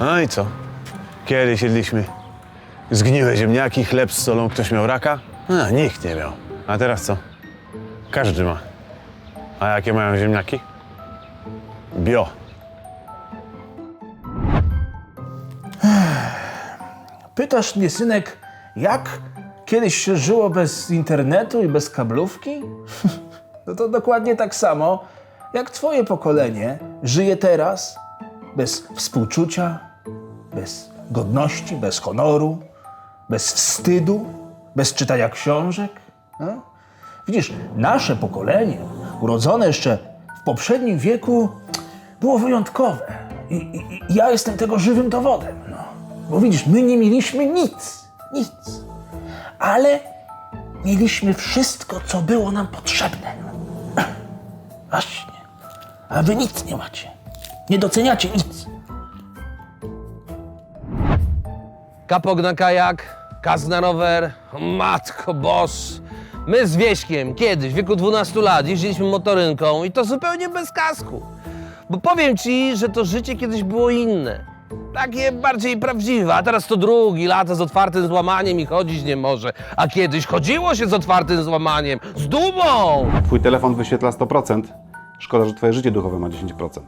No i co? Kiedyś jedliśmy zgniłe ziemniaki, chleb z solą. Ktoś miał raka? No, nikt nie miał. A teraz co? Każdy ma. A jakie mają ziemniaki? Bio. Pytasz mnie, synek, jak kiedyś się żyło bez internetu i bez kablówki? No to dokładnie tak samo, jak twoje pokolenie żyje teraz bez współczucia, bez godności, bez honoru, bez wstydu, bez czytania książek. No? Widzisz, nasze pokolenie, urodzone jeszcze w poprzednim wieku, było wyjątkowe. I, i, i ja jestem tego żywym dowodem. No. Bo widzisz, my nie mieliśmy nic, nic. Ale mieliśmy wszystko, co było nam potrzebne. Właśnie. A wy nic nie macie. Nie doceniacie nic. Kapok na kajak, kas na rower, matko boss. My z Wieśkiem kiedyś, w wieku 12 lat, jeździliśmy motorynką i to zupełnie bez kasku. Bo powiem ci, że to życie kiedyś było inne. Takie bardziej prawdziwe, a teraz to drugi, lata z otwartym złamaniem i chodzić nie może. A kiedyś chodziło się z otwartym złamaniem, z dumą! Twój telefon wyświetla 100%. Szkoda, że twoje życie duchowe ma 10%.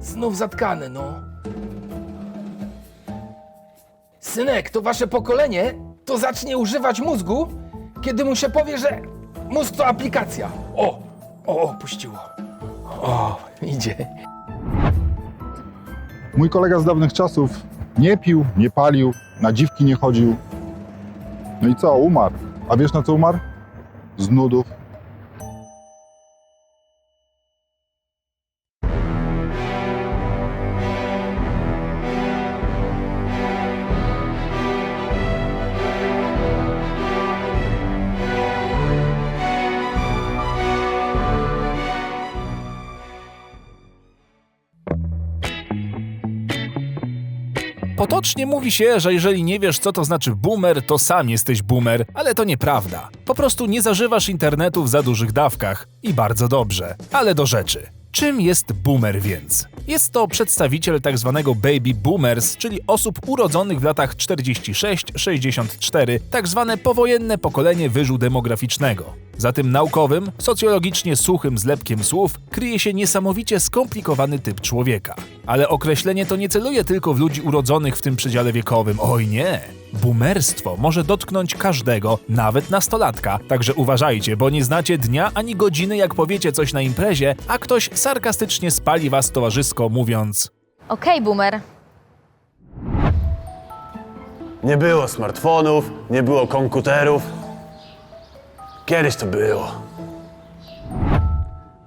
Znów zatkany, no. Synek, to wasze pokolenie to zacznie używać mózgu, kiedy mu się powie, że mózg to aplikacja. O, o, puściło. O, idzie. Mój kolega z dawnych czasów nie pił, nie palił, na dziwki nie chodził. No i co, umarł. A wiesz na co umarł? Z nudów. Potocznie mówi się, że jeżeli nie wiesz, co to znaczy boomer, to sam jesteś boomer, ale to nieprawda. Po prostu nie zażywasz internetu w za dużych dawkach. I bardzo dobrze. Ale do rzeczy. Czym jest boomer więc? Jest to przedstawiciel tzw. baby boomers, czyli osób urodzonych w latach 46-64, tzw. powojenne pokolenie wyżu demograficznego. Za tym naukowym, socjologicznie suchym zlepkiem słów kryje się niesamowicie skomplikowany typ człowieka. Ale określenie to nie celuje tylko w ludzi urodzonych w tym przedziale wiekowym. Oj nie! Boomerstwo może dotknąć każdego, nawet nastolatka. Także uważajcie, bo nie znacie dnia ani godziny, jak powiecie coś na imprezie, a ktoś sarkastycznie spali was towarzysko, mówiąc: Okej, boomer. Nie było smartfonów, nie było komputerów. Kiedyś to było.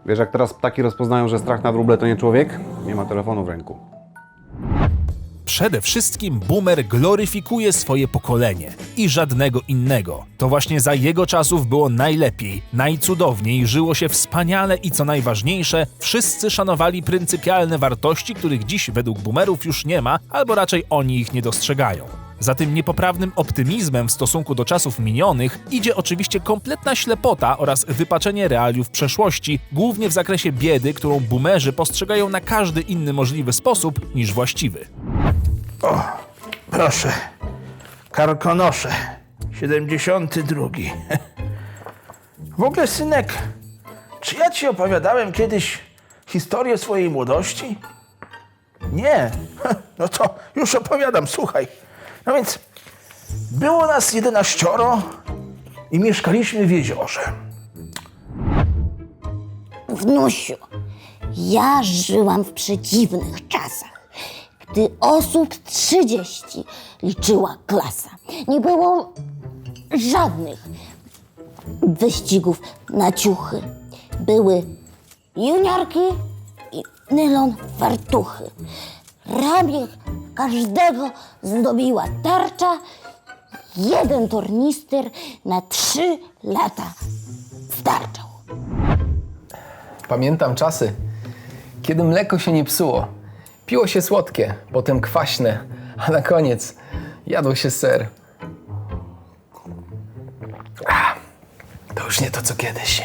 Wiesz, jak teraz ptaki rozpoznają, że strach na wróble to nie człowiek? Nie ma telefonu w ręku. Przede wszystkim boomer gloryfikuje swoje pokolenie i żadnego innego. To właśnie za jego czasów było najlepiej, najcudowniej, żyło się wspaniale i co najważniejsze, wszyscy szanowali pryncypialne wartości, których dziś według boomerów już nie ma, albo raczej oni ich nie dostrzegają. Za tym niepoprawnym optymizmem w stosunku do czasów minionych idzie oczywiście kompletna ślepota oraz wypaczenie realiów przeszłości, głównie w zakresie biedy, którą boomerzy postrzegają na każdy inny możliwy sposób niż właściwy. Proszę. Karkonosze. 72. W ogóle, synek, czy ja ci opowiadałem kiedyś historię swojej młodości? Nie. No to już opowiadam, słuchaj. No więc było nas jedenaścioro i mieszkaliśmy w jeziorze. Wnusiu, ja żyłam w przedziwnych czasach, gdy osób 30 liczyła klasa. Nie było żadnych wyścigów na ciuchy. Były juniorki i nylon fartuchy. Ramię każdego zdobiła tarcza, jeden tornister na trzy lata starczał. Pamiętam czasy, kiedy mleko się nie psuło. Piło się słodkie, potem kwaśne, a na koniec jadło się ser. Ach, to już nie to co kiedyś.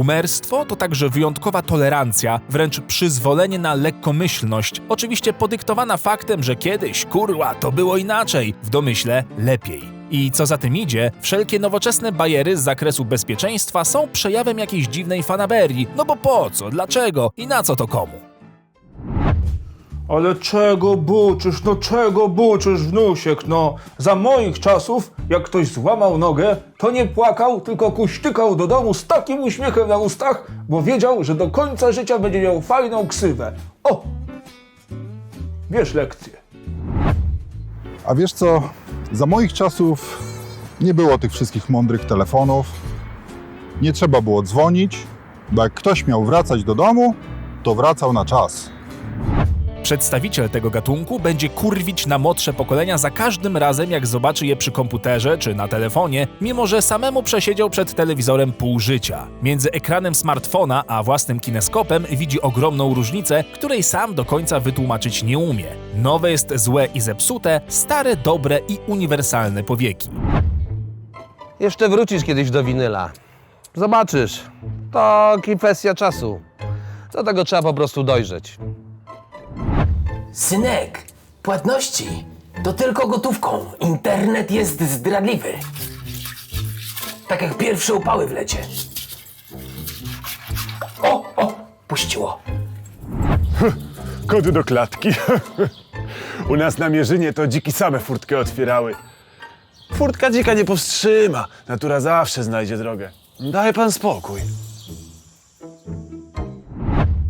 Boomerstwo to także wyjątkowa tolerancja, wręcz przyzwolenie na lekkomyślność, oczywiście podyktowana faktem, że kiedyś, kurwa, to było inaczej, w domyśle lepiej. I co za tym idzie, wszelkie nowoczesne bajery z zakresu bezpieczeństwa są przejawem jakiejś dziwnej fanaberii, no bo po co, dlaczego? I na co to komu? Ale czego buczysz, no czego buczysz, wnusiek, no? Za moich czasów, jak ktoś złamał nogę, to nie płakał, tylko kuśtykał do domu z takim uśmiechem na ustach, bo wiedział, że do końca życia będzie miał fajną ksywę. O! Wiesz lekcję. A wiesz co, za moich czasów nie było tych wszystkich mądrych telefonów. Nie trzeba było dzwonić, bo jak ktoś miał wracać do domu, to wracał na czas. Przedstawiciel tego gatunku będzie kurwić na młodsze pokolenia za każdym razem, jak zobaczy je przy komputerze czy na telefonie, mimo że samemu przesiedział przed telewizorem pół życia. Między ekranem smartfona a własnym kineskopem widzi ogromną różnicę, której sam do końca wytłumaczyć nie umie. Nowe jest złe i zepsute, stare dobre i uniwersalne powieki. Jeszcze wrócisz kiedyś do winyla. Zobaczysz. To kwestia czasu. Do tego trzeba po prostu dojrzeć. Synek, płatności to tylko gotówką. Internet jest zdradliwy. Tak jak pierwsze upały w lecie. O, o, puściło. Koty do klatki. U nas na Mierzynie to dziki same furtkę otwierały. Furtka dzika nie powstrzyma. Natura zawsze znajdzie drogę. Daj pan spokój.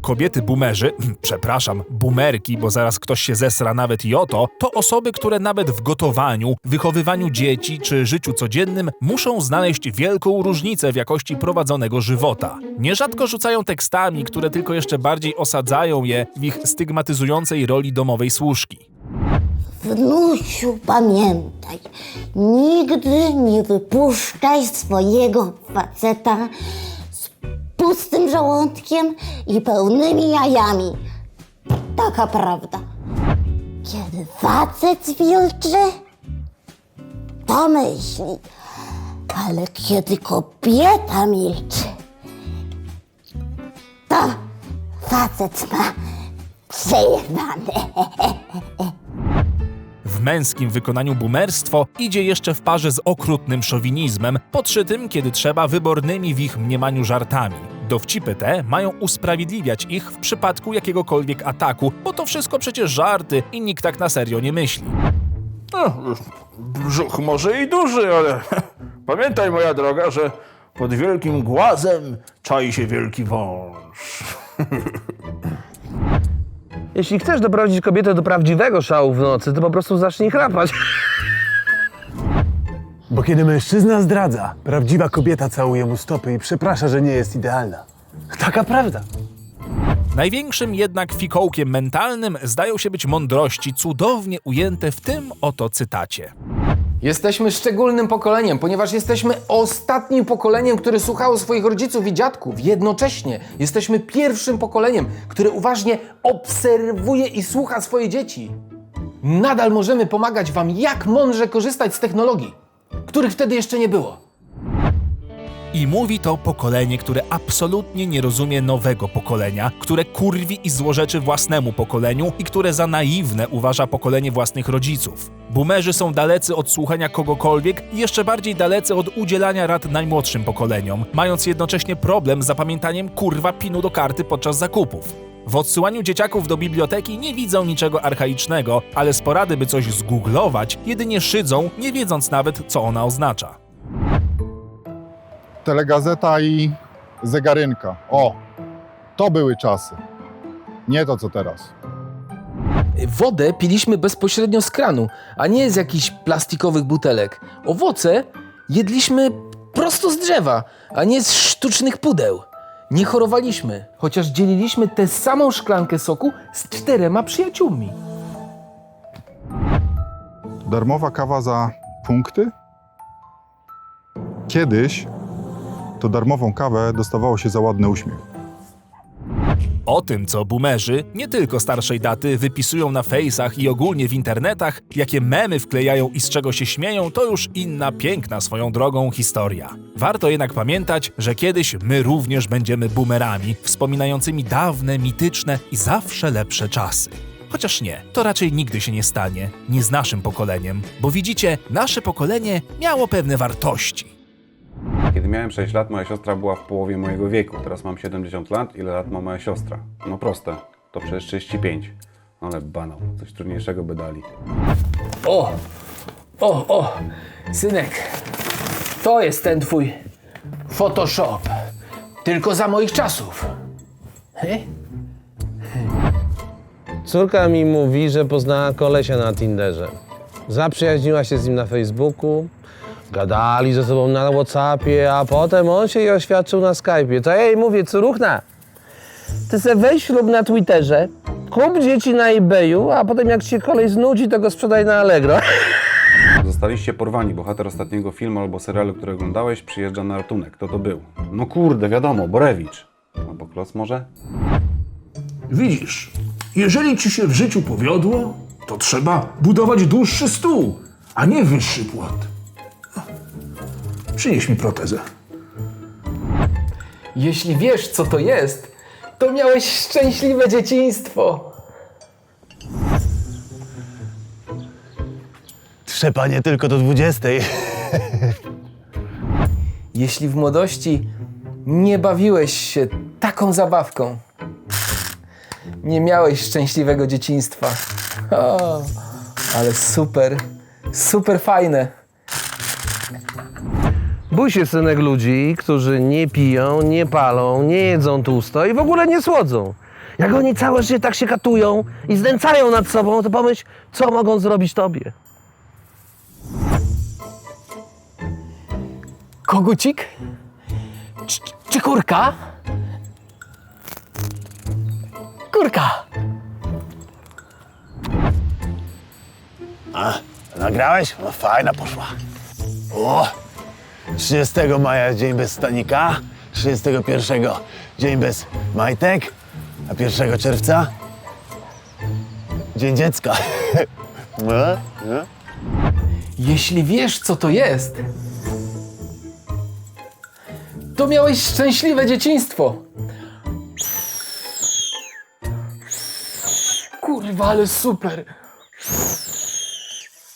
Kobiety boomerzy, przepraszam, boomerki, bo zaraz ktoś się zesra nawet i o to, to osoby, które nawet w gotowaniu, wychowywaniu dzieci czy życiu codziennym muszą znaleźć wielką różnicę w jakości prowadzonego żywota. Nierzadko rzucają tekstami, które tylko jeszcze bardziej osadzają je w ich stygmatyzującej roli domowej służki. Wnusiu, pamiętaj, nigdy nie wypuszczaj swojego faceta z pustym żołądkiem i pełnymi jajami. Taka prawda. Kiedy facet wilczy, to myśli, ale kiedy kobieta milczy, to facet ma przejebane. W męskim wykonaniu boomerstwo idzie jeszcze w parze z okrutnym szowinizmem, podszytym, kiedy trzeba, wybornymi w ich mniemaniu żartami. Dowcipy te mają usprawiedliwiać ich w przypadku jakiegokolwiek ataku, bo to wszystko przecież żarty i nikt tak na serio nie myśli. No, brzuch może i duży, ale pamiętaj, moja droga, że pod wielkim głazem czai się wielki wąż. Jeśli chcesz doprowadzić kobietę do prawdziwego szału w nocy, to po prostu zacznij chrapać. Bo kiedy mężczyzna zdradza, prawdziwa kobieta całuje mu stopy i przeprasza, że nie jest idealna. Taka prawda. Największym jednak fikołkiem mentalnym zdają się być mądrości cudownie ujęte w tym oto cytacie. Jesteśmy szczególnym pokoleniem, ponieważ jesteśmy ostatnim pokoleniem, które słuchało swoich rodziców i dziadków. Jednocześnie jesteśmy pierwszym pokoleniem, które uważnie obserwuje i słucha swoje dzieci. Nadal możemy pomagać Wam, jak mądrze korzystać z technologii, których wtedy jeszcze nie było. I mówi to pokolenie, które absolutnie nie rozumie nowego pokolenia, które kurwi i złorzeczy własnemu pokoleniu i które za naiwne uważa pokolenie własnych rodziców. Boomerzy są dalecy od słuchania kogokolwiek i jeszcze bardziej dalecy od udzielania rad najmłodszym pokoleniom, mając jednocześnie problem z zapamiętaniem kurwa pinu do karty podczas zakupów. W odsyłaniu dzieciaków do biblioteki nie widzą niczego archaicznego, ale z porady, by coś zgooglować, jedynie szydzą, nie wiedząc nawet, co ona oznacza. Telegazeta i zegarynka. O, to były czasy. Nie to co teraz. Wodę piliśmy bezpośrednio z kranu, a nie z jakichś plastikowych butelek. Owoce jedliśmy prosto z drzewa, a nie z sztucznych pudeł. Nie chorowaliśmy, chociaż dzieliliśmy tę samą szklankę soku z czterema przyjaciółmi. Darmowa kawa za punkty? Kiedyś to darmową kawę dostawało się za ładny uśmiech. O tym, co boomerzy, nie tylko starszej daty, wypisują na fejsach i ogólnie w internetach, jakie memy wklejają i z czego się śmieją, to już inna piękna swoją drogą historia. Warto jednak pamiętać, że kiedyś my również będziemy boomerami, wspominającymi dawne, mityczne i zawsze lepsze czasy. Chociaż nie, to raczej nigdy się nie stanie, nie z naszym pokoleniem, bo widzicie, nasze pokolenie miało pewne wartości. Kiedy miałem 6 lat, moja siostra była w połowie mojego wieku. Teraz mam 70 lat. Ile lat ma moja siostra? No proste. To przecież 35. Ale banał. Coś trudniejszego by dali. O, o, o, synek, to jest ten twój Photoshop. Tylko za moich czasów. Hej? Córka mi mówi, że poznała kolesia na Tinderze. Zaprzyjaźniła się z nim na Facebooku, gadali ze sobą na Whatsappie, a potem on się jej oświadczył na Skype'ie. To ja jej mówię, córuchna, ty se weź ślub na Twitterze, kup dzieci na eBayu, a potem jak ci się kolej znudzi, to go sprzedaj na Allegro. Zostaliście porwani. Bohater ostatniego filmu albo serialu, który oglądałeś, przyjeżdża na ratunek. Kto to był? No kurde, wiadomo, Borewicz. Albo Klos może? Widzisz, jeżeli ci się w życiu powiodło, to trzeba budować dłuższy stół, a nie wyższy płot. Przynieś mi protezę. Jeśli wiesz, co to jest, to miałeś szczęśliwe dzieciństwo. Trzepanie tylko do 20. Jeśli w młodości nie bawiłeś się taką zabawką, nie miałeś szczęśliwego dzieciństwa. O, ale super, super fajne. Bój się, synek, ludzi, którzy nie piją, nie palą, nie jedzą tłusto i w ogóle nie słodzą. Jak oni całe życie tak się katują i znęcają nad sobą, to pomyśl, co mogą zrobić tobie. Kogucik? Czy, czy kurka? Kurka! Nagrałeś? No fajna poszła. O! 30 maja dzień bez stanika, 31 dzień bez majtek, a 1 czerwca dzień dziecka. No, no. Jeśli wiesz, co to jest, to miałeś szczęśliwe dzieciństwo. Kurwa, ale super.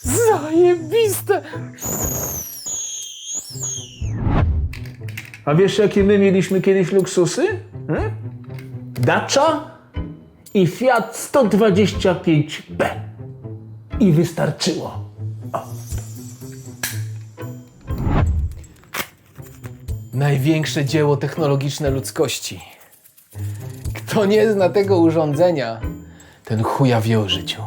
Zajebiste. A wiesz, jakie my mieliśmy kiedyś luksusy? Hmm? Dacia i Fiat 125p. I wystarczyło. Największe dzieło technologiczne ludzkości. Kto nie zna tego urządzenia, ten chuja wie o życiu.